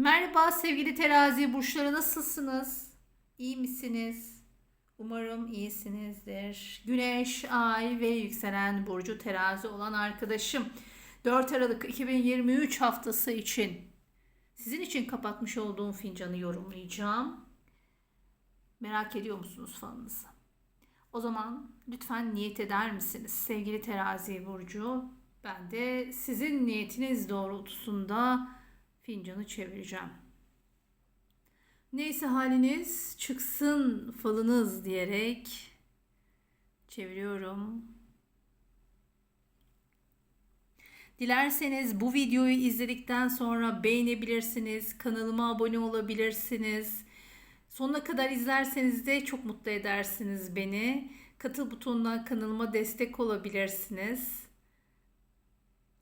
Merhaba sevgili terazi burçları nasılsınız? İyi misiniz? Umarım iyisinizdir. Güneş, ay ve yükselen burcu terazi olan arkadaşım 4 Aralık 2023 haftası için sizin için kapatmış olduğum fincanı yorumlayacağım. Merak ediyor musunuz falınızı? O zaman lütfen niyet eder misiniz sevgili terazi burcu? Ben de sizin niyetiniz doğrultusunda fincanı çevireceğim. Neyse haliniz çıksın falınız diyerek çeviriyorum. Dilerseniz bu videoyu izledikten sonra beğenebilirsiniz, kanalıma abone olabilirsiniz. Sonuna kadar izlerseniz de çok mutlu edersiniz beni. Katıl butonundan kanalıma destek olabilirsiniz.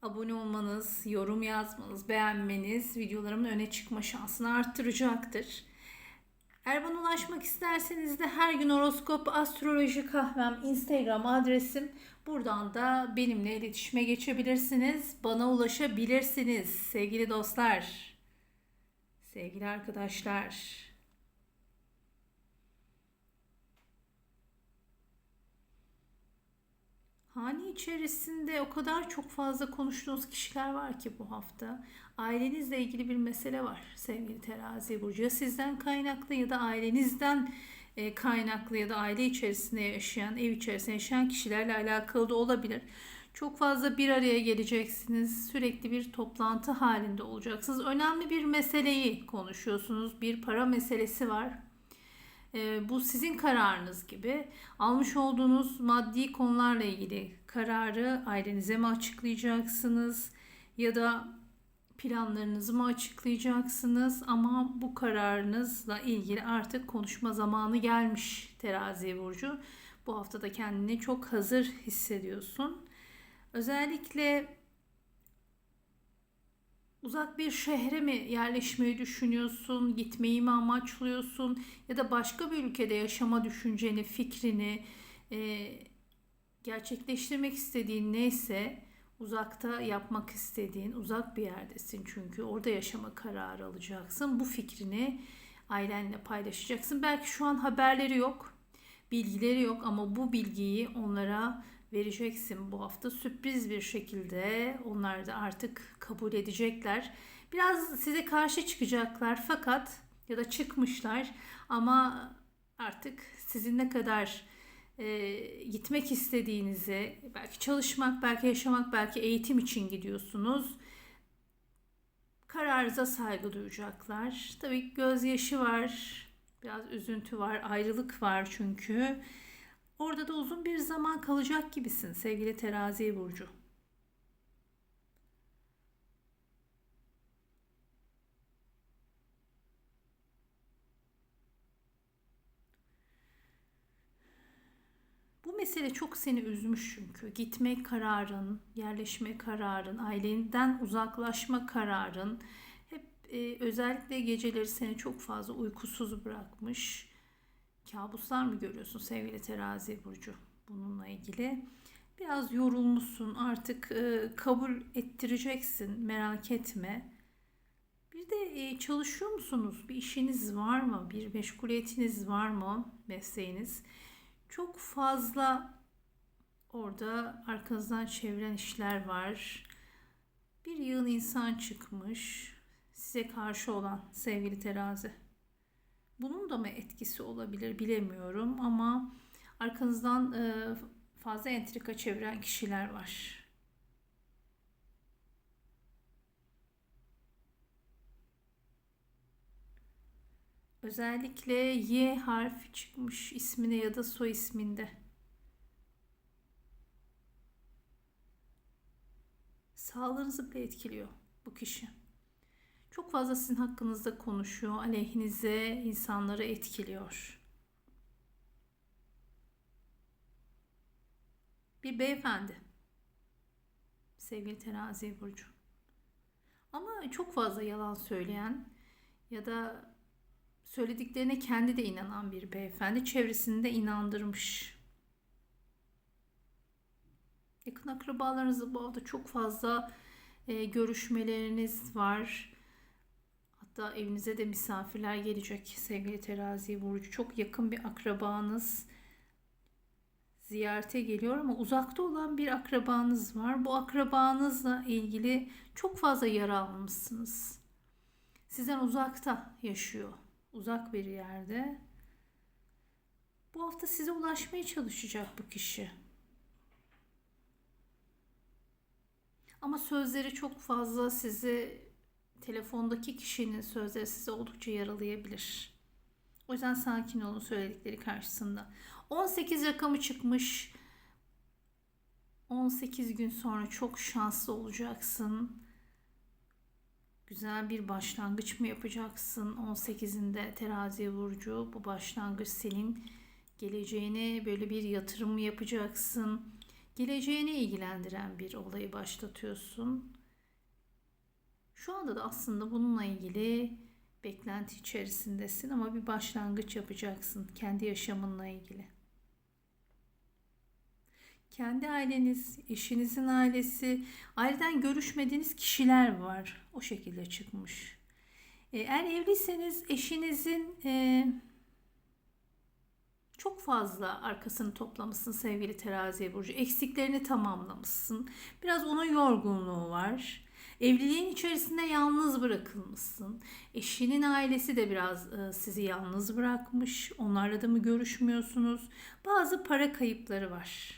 Abone olmanız, yorum yazmanız, beğenmeniz videolarımın öne çıkma şansını arttıracaktır. Eğer bana ulaşmak isterseniz de her gün horoskop, astroloji kahvem, Instagram adresim. Buradan da benimle iletişime geçebilirsiniz. Bana ulaşabilirsiniz sevgili dostlar. Sevgili arkadaşlar. Hane içerisinde o kadar çok fazla konuştuğunuz kişiler var ki bu hafta. Ailenizle ilgili bir mesele var sevgili terazi burcu. Ya sizden kaynaklı ya da ailenizden e, kaynaklı ya da aile içerisinde yaşayan, ev içerisinde yaşayan kişilerle alakalı da olabilir. Çok fazla bir araya geleceksiniz. Sürekli bir toplantı halinde olacaksınız. Önemli bir meseleyi konuşuyorsunuz. Bir para meselesi var. E, bu sizin kararınız gibi. Almış olduğunuz maddi konularla ilgili kararı ailenize mi açıklayacaksınız ya da planlarınızı mı açıklayacaksınız ama bu kararınızla ilgili artık konuşma zamanı gelmiş terazi burcu. Bu hafta da kendini çok hazır hissediyorsun. Özellikle uzak bir şehre mi yerleşmeyi düşünüyorsun, gitmeyi mi amaçlıyorsun ya da başka bir ülkede yaşama düşünceni, fikrini e, gerçekleştirmek istediğin neyse uzakta yapmak istediğin, uzak bir yerdesin çünkü orada yaşama kararı alacaksın. Bu fikrini ailenle paylaşacaksın. Belki şu an haberleri yok, bilgileri yok ama bu bilgiyi onlara vereceksin bu hafta sürpriz bir şekilde onlar da artık kabul edecekler. Biraz size karşı çıkacaklar fakat ya da çıkmışlar ama artık sizin ne kadar e, gitmek istediğinizi belki çalışmak, belki yaşamak, belki eğitim için gidiyorsunuz. Kararınıza saygı duyacaklar. Tabii gözyaşı var, biraz üzüntü var, ayrılık var çünkü. Orada da uzun bir zaman kalacak gibisin sevgili terazi burcu. Bu mesele çok seni üzmüş çünkü. Gitme kararın, yerleşme kararın, ailenden uzaklaşma kararın hep e, özellikle geceleri seni çok fazla uykusuz bırakmış kabuslar mı görüyorsun sevgili terazi burcu bununla ilgili? Biraz yorulmuşsun artık e, kabul ettireceksin merak etme. Bir de e, çalışıyor musunuz? Bir işiniz var mı? Bir meşguliyetiniz var mı? Mesleğiniz. Çok fazla orada arkanızdan çeviren işler var. Bir yığın insan çıkmış size karşı olan sevgili terazi. Bunun da mı etkisi olabilir bilemiyorum ama arkanızdan e, fazla entrika çeviren kişiler var. Özellikle Y harfi çıkmış ismine ya da soy isminde. Sağlığınızı bile etkiliyor bu kişi. Çok fazla sizin hakkınızda konuşuyor, aleyhinize insanları etkiliyor. Bir beyefendi. Sevgili terazi burcu. Ama çok fazla yalan söyleyen ya da söylediklerine kendi de inanan bir beyefendi çevresini de inandırmış. Yakın akrabalarınızla bu hafta çok fazla e, görüşmeleriniz var hafta evinize de misafirler gelecek sevgili terazi burcu. Çok yakın bir akrabanız ziyarete geliyor ama uzakta olan bir akrabanız var. Bu akrabanızla ilgili çok fazla yara almışsınız. Sizden uzakta yaşıyor. Uzak bir yerde. Bu hafta size ulaşmaya çalışacak bu kişi. Ama sözleri çok fazla sizi telefondaki kişinin sözleri sizi oldukça yaralayabilir. O yüzden sakin olun söyledikleri karşısında. 18 rakamı çıkmış. 18 gün sonra çok şanslı olacaksın. Güzel bir başlangıç mı yapacaksın? 18'inde terazi burcu. Bu başlangıç senin geleceğine böyle bir yatırım mı yapacaksın? Geleceğini ilgilendiren bir olayı başlatıyorsun. Şu anda da aslında bununla ilgili beklenti içerisindesin ama bir başlangıç yapacaksın kendi yaşamınla ilgili. Kendi aileniz, eşinizin ailesi, aileden görüşmediğiniz kişiler var. O şekilde çıkmış. E, eğer evliyseniz eşinizin e, çok fazla arkasını toplamışsın sevgili terazi burcu. Eksiklerini tamamlamışsın. Biraz onun yorgunluğu var. Evliliğin içerisinde yalnız bırakılmışsın. Eşinin ailesi de biraz e, sizi yalnız bırakmış. Onlarla da mı görüşmüyorsunuz? Bazı para kayıpları var.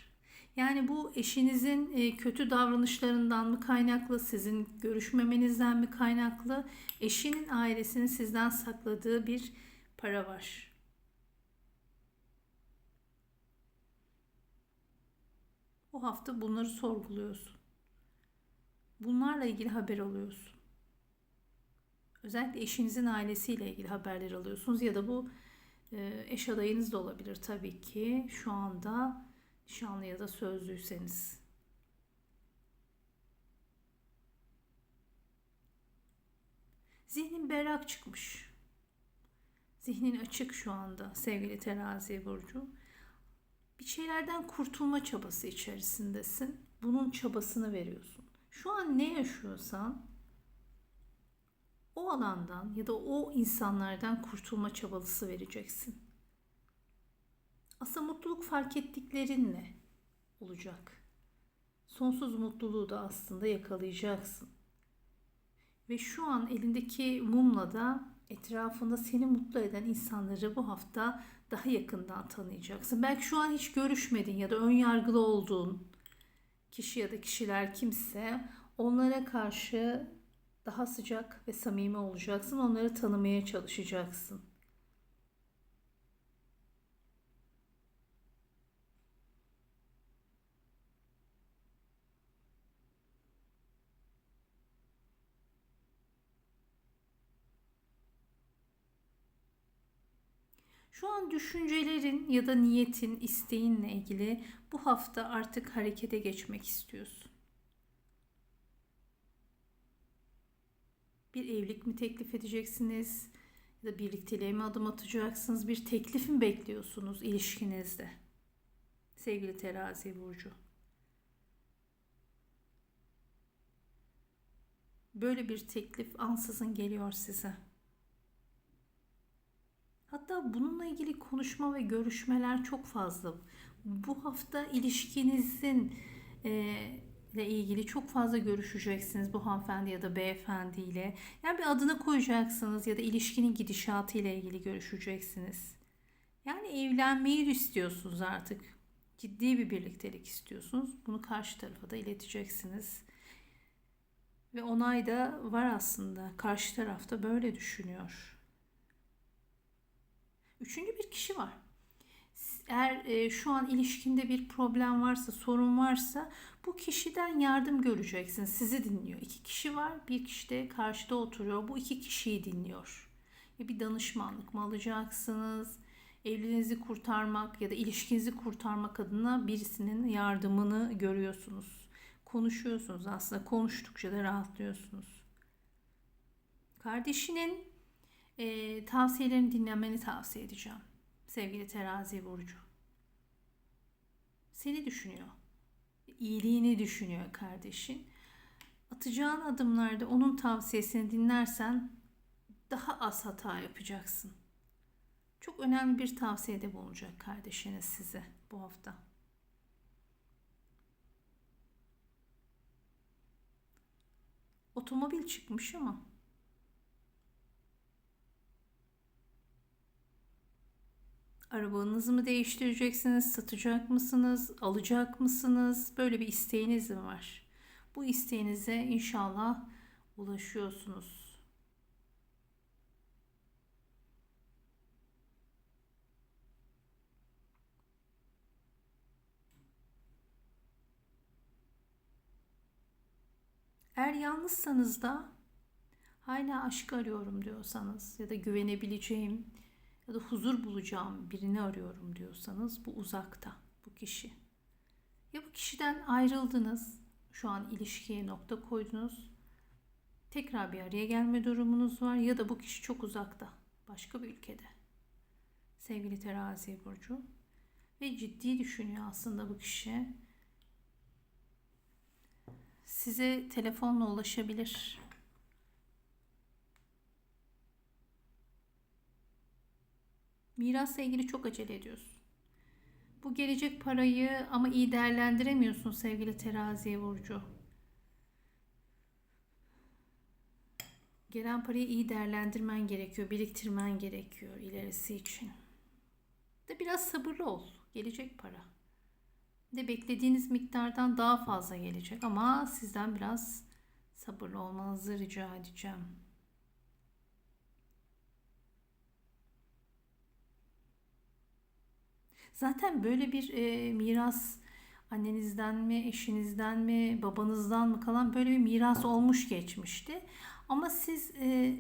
Yani bu eşinizin e, kötü davranışlarından mı kaynaklı, sizin görüşmemenizden mi kaynaklı? Eşinin ailesinin sizden sakladığı bir para var. Bu hafta bunları sorguluyorsun. Bunlarla ilgili haber alıyorsun. Özellikle eşinizin ailesiyle ilgili haberler alıyorsunuz ya da bu e, eş adayınız da olabilir tabii ki. Şu anda nişanlı ya da sözlüyseniz. Zihnin berrak çıkmış. Zihnin açık şu anda sevgili terazi burcu. Bir şeylerden kurtulma çabası içerisindesin. Bunun çabasını veriyorsun. Şu an ne yaşıyorsan o alandan ya da o insanlardan kurtulma çabası vereceksin. Aslında mutluluk fark ettiklerinle olacak. Sonsuz mutluluğu da aslında yakalayacaksın. Ve şu an elindeki mumla da etrafında seni mutlu eden insanları bu hafta daha yakından tanıyacaksın. Belki şu an hiç görüşmedin ya da ön yargılı olduğun kişi ya da kişiler kimse onlara karşı daha sıcak ve samimi olacaksın. Onları tanımaya çalışacaksın. Şu an düşüncelerin ya da niyetin, isteğinle ilgili bu hafta artık harekete geçmek istiyorsun. Bir evlilik mi teklif edeceksiniz? Ya da birlikteliğe mi adım atacaksınız? Bir teklif mi bekliyorsunuz ilişkinizde? Sevgili terazi burcu. Böyle bir teklif ansızın geliyor size. Hatta bununla ilgili konuşma ve görüşmeler çok fazla. Bu hafta ilişkinizin e, ile ilgili çok fazla görüşeceksiniz bu hanımefendi ya da beyefendiyle. Yani bir adını koyacaksınız ya da ilişkinin gidişatı ile ilgili görüşeceksiniz. Yani evlenmeyi istiyorsunuz artık. Ciddi bir birliktelik istiyorsunuz. Bunu karşı tarafa da ileteceksiniz. Ve onay da var aslında. Karşı tarafta böyle düşünüyor. Üçüncü bir kişi var. Eğer e, şu an ilişkinde bir problem varsa, sorun varsa bu kişiden yardım göreceksin. Sizi dinliyor. İki kişi var. Bir kişi de karşıda oturuyor. Bu iki kişiyi dinliyor. Ya bir danışmanlık mı alacaksınız? Evliliğinizi kurtarmak ya da ilişkinizi kurtarmak adına birisinin yardımını görüyorsunuz. Konuşuyorsunuz aslında. Konuştukça da rahatlıyorsunuz. Kardeşinin e, tavsiyelerini dinlemeni tavsiye edeceğim. Sevgili terazi burcu. Seni düşünüyor. İyiliğini düşünüyor kardeşin. Atacağın adımlarda onun tavsiyesini dinlersen daha az hata yapacaksın. Çok önemli bir tavsiyede bulunacak kardeşiniz size bu hafta. Otomobil çıkmış ama Arabanızı mı değiştireceksiniz, satacak mısınız, alacak mısınız? Böyle bir isteğiniz mi var? Bu isteğinize inşallah ulaşıyorsunuz. Eğer yalnızsanız da hala aşk arıyorum diyorsanız ya da güvenebileceğim ya da huzur bulacağım birini arıyorum diyorsanız bu uzakta bu kişi. Ya bu kişiden ayrıldınız, şu an ilişkiye nokta koydunuz. Tekrar bir araya gelme durumunuz var ya da bu kişi çok uzakta, başka bir ülkede. Sevgili terazi burcu ve ciddi düşünüyor aslında bu kişi. Size telefonla ulaşabilir. Mirasla ilgili çok acele ediyorsun. Bu gelecek parayı ama iyi değerlendiremiyorsun sevgili teraziye burcu. Gelen parayı iyi değerlendirmen gerekiyor, biriktirmen gerekiyor ilerisi için. De biraz sabırlı ol. Gelecek para. De beklediğiniz miktardan daha fazla gelecek ama sizden biraz sabırlı olmanızı rica edeceğim. Zaten böyle bir e, miras annenizden mi, eşinizden mi, babanızdan mı kalan böyle bir miras olmuş geçmişti. Ama siz e,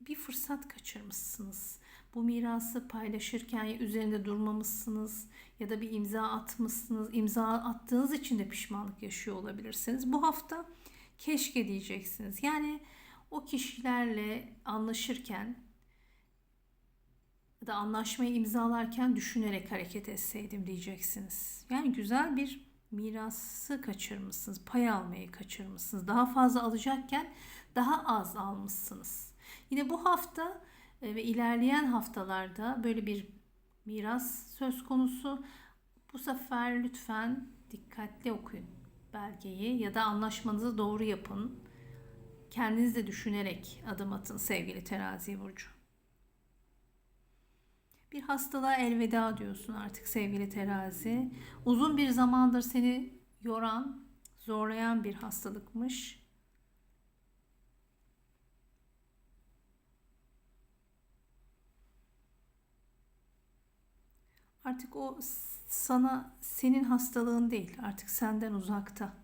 bir fırsat kaçırmışsınız. Bu mirası paylaşırken ya üzerinde durmamışsınız ya da bir imza atmışsınız. İmza attığınız için de pişmanlık yaşıyor olabilirsiniz. Bu hafta keşke diyeceksiniz. Yani o kişilerle anlaşırken da anlaşmayı imzalarken düşünerek hareket etseydim diyeceksiniz. Yani güzel bir mirası kaçırmışsınız, pay almayı kaçırmışsınız. Daha fazla alacakken daha az almışsınız. Yine bu hafta e, ve ilerleyen haftalarda böyle bir miras söz konusu. Bu sefer lütfen dikkatli okuyun belgeyi ya da anlaşmanızı doğru yapın. Kendiniz de düşünerek adım atın sevgili terazi burcu. Bir hastalığa elveda diyorsun artık sevgili terazi. Uzun bir zamandır seni yoran, zorlayan bir hastalıkmış. Artık o sana senin hastalığın değil, artık senden uzakta.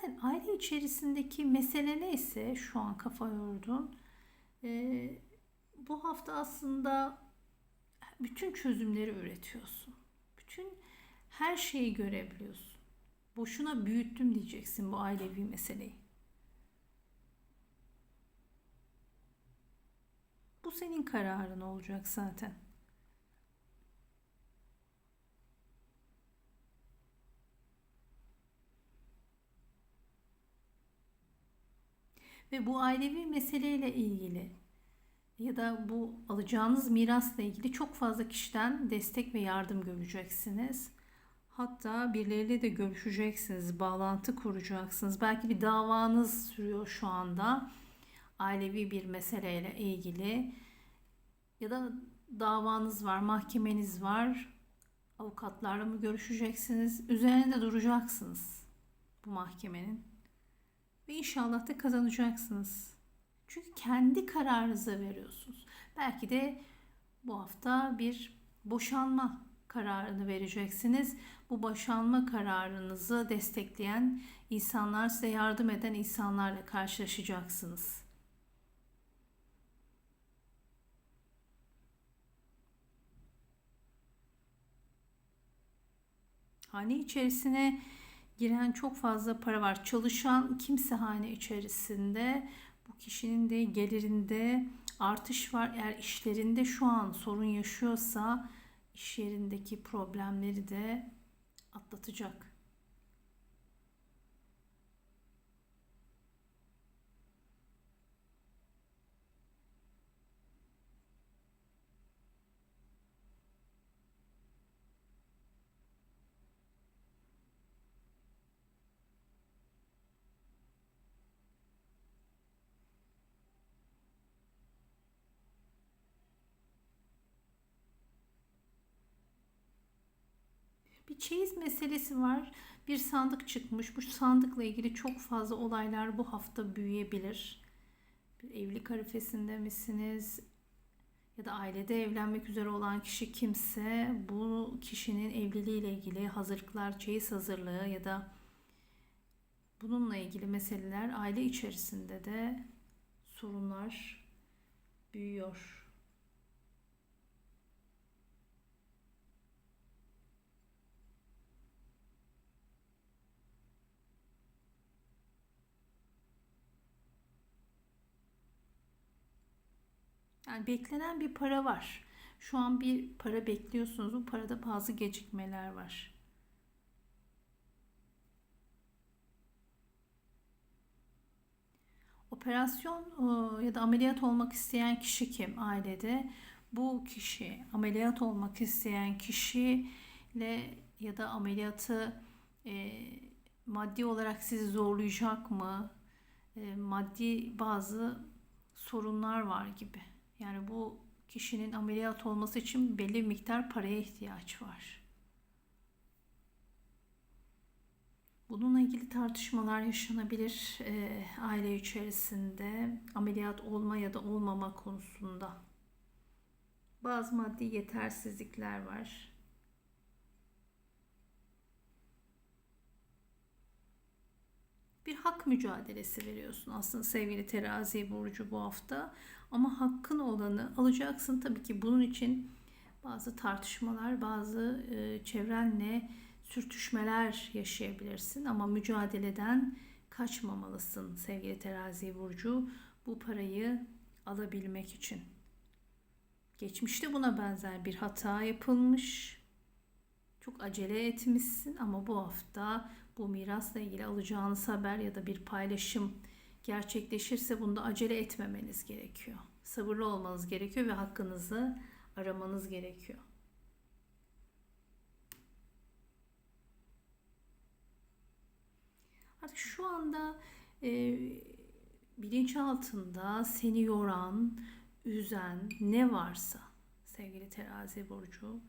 Zaten aile içerisindeki mesele neyse şu an kafa yordun. E, bu hafta aslında bütün çözümleri üretiyorsun. Bütün her şeyi görebiliyorsun. Boşuna büyüttüm diyeceksin bu ailevi meseleyi. Bu senin kararın olacak zaten. Ve bu ailevi meseleyle ilgili ya da bu alacağınız mirasla ilgili çok fazla kişiden destek ve yardım göreceksiniz. Hatta birileriyle de görüşeceksiniz, bağlantı kuracaksınız. Belki bir davanız sürüyor şu anda. Ailevi bir meseleyle ilgili ya da davanız var, mahkemeniz var. Avukatlarla mı görüşeceksiniz? Üzerinde duracaksınız bu mahkemenin. Ve inşallah da kazanacaksınız. Çünkü kendi kararınızı veriyorsunuz. Belki de bu hafta bir boşanma kararını vereceksiniz. Bu boşanma kararınızı destekleyen insanlar, size yardım eden insanlarla karşılaşacaksınız. Hane içerisine giren çok fazla para var. Çalışan kimse hane içerisinde bu kişinin de gelirinde artış var. Eğer işlerinde şu an sorun yaşıyorsa iş yerindeki problemleri de atlatacak. Çeyiz meselesi var. Bir sandık çıkmış. Bu sandıkla ilgili çok fazla olaylar bu hafta büyüyebilir. Bir evlilik arifesinde misiniz? Ya da ailede evlenmek üzere olan kişi kimse bu kişinin evliliğiyle ilgili hazırlıklar, çeyiz hazırlığı ya da bununla ilgili meseleler aile içerisinde de sorunlar büyüyor. Yani beklenen bir para var. Şu an bir para bekliyorsunuz. Bu parada bazı gecikmeler var. Operasyon e, ya da ameliyat olmak isteyen kişi kim ailede? Bu kişi ameliyat olmak isteyen kişiyle ya da ameliyatı e, maddi olarak sizi zorlayacak mı? E, maddi bazı sorunlar var gibi. Yani bu kişinin ameliyat olması için belli bir miktar paraya ihtiyaç var. Bununla ilgili tartışmalar yaşanabilir e, aile içerisinde ameliyat olma ya da olmama konusunda. Bazı maddi yetersizlikler var. Bir hak mücadelesi veriyorsun aslında sevgili terazi burcu bu hafta. Ama hakkın olanı alacaksın tabii ki bunun için bazı tartışmalar, bazı e, çevrenle sürtüşmeler yaşayabilirsin ama mücadeleden kaçmamalısın sevgili terazi burcu bu parayı alabilmek için. Geçmişte buna benzer bir hata yapılmış. Çok acele etmişsin ama bu hafta bu mirasla ilgili alacağınız haber ya da bir paylaşım gerçekleşirse bunda acele etmemeniz gerekiyor. Sabırlı olmanız gerekiyor ve hakkınızı aramanız gerekiyor. Artık şu anda e, bilinçaltında seni yoran, üzen ne varsa sevgili terazi burcu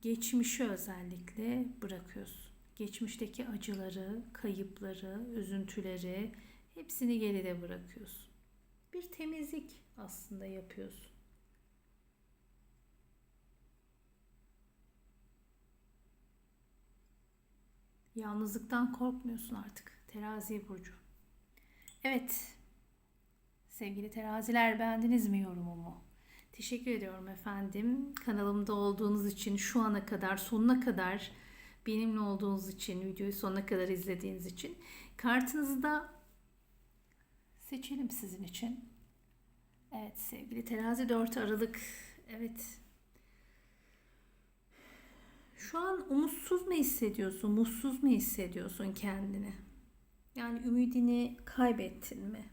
geçmişi özellikle bırakıyorsun. Geçmişteki acıları, kayıpları, üzüntüleri, Hepsini geride bırakıyorsun. Bir temizlik aslında yapıyorsun. Yalnızlıktan korkmuyorsun artık. Terazi burcu. Evet. Sevgili teraziler beğendiniz mi yorumumu? Teşekkür ediyorum efendim. Kanalımda olduğunuz için şu ana kadar sonuna kadar benimle olduğunuz için videoyu sonuna kadar izlediğiniz için kartınızda seçelim sizin için. Evet sevgili terazi 4 Aralık. Evet. Şu an umutsuz mu hissediyorsun? Mutsuz mu hissediyorsun kendini? Yani ümidini kaybettin mi?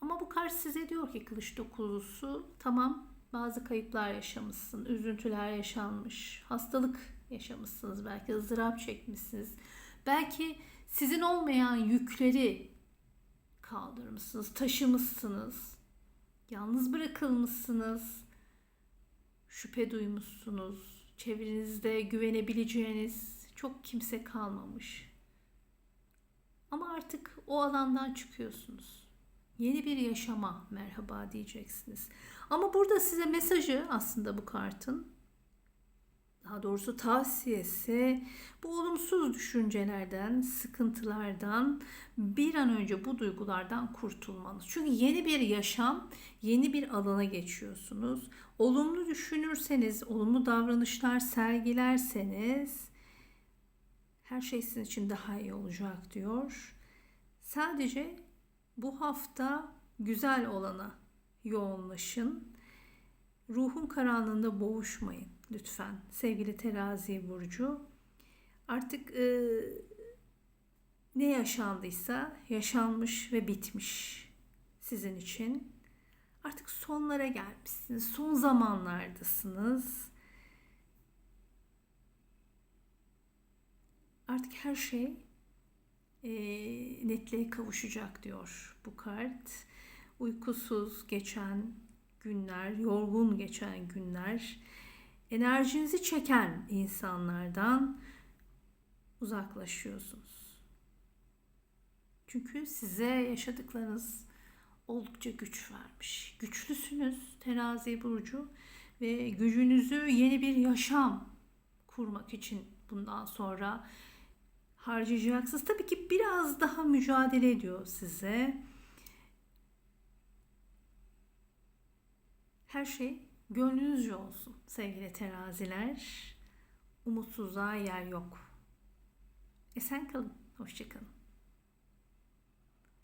Ama bu kart size diyor ki kılıç dokuzlusu tamam bazı kayıplar yaşamışsın, üzüntüler yaşanmış, hastalık yaşamışsınız belki ızdırap çekmişsiniz. Belki sizin olmayan yükleri kaldırmışsınız, taşımışsınız. Yalnız bırakılmışsınız. Şüphe duymuşsunuz. Çevrenizde güvenebileceğiniz çok kimse kalmamış. Ama artık o alandan çıkıyorsunuz. Yeni bir yaşama merhaba diyeceksiniz. Ama burada size mesajı aslında bu kartın daha doğrusu tavsiyesi bu olumsuz düşüncelerden, sıkıntılardan bir an önce bu duygulardan kurtulmanız. Çünkü yeni bir yaşam, yeni bir alana geçiyorsunuz. Olumlu düşünürseniz, olumlu davranışlar sergilerseniz her şey sizin için daha iyi olacak diyor. Sadece bu hafta güzel olana yoğunlaşın. Ruhun karanlığında boğuşmayın lütfen sevgili terazi burcu. Artık e, ne yaşandıysa yaşanmış ve bitmiş sizin için. Artık sonlara gelmişsiniz. Son zamanlardasınız. Artık her şey e, netliğe kavuşacak diyor bu kart. Uykusuz geçen günler, yorgun geçen günler, enerjinizi çeken insanlardan uzaklaşıyorsunuz. Çünkü size yaşadıklarınız oldukça güç vermiş. Güçlüsünüz terazi burcu ve gücünüzü yeni bir yaşam kurmak için bundan sonra harcayacaksınız. Tabii ki biraz daha mücadele ediyor size. Her şey gönlünüzce olsun sevgili teraziler. Umutsuzluğa yer yok. Esen kalın. Hoşçakalın.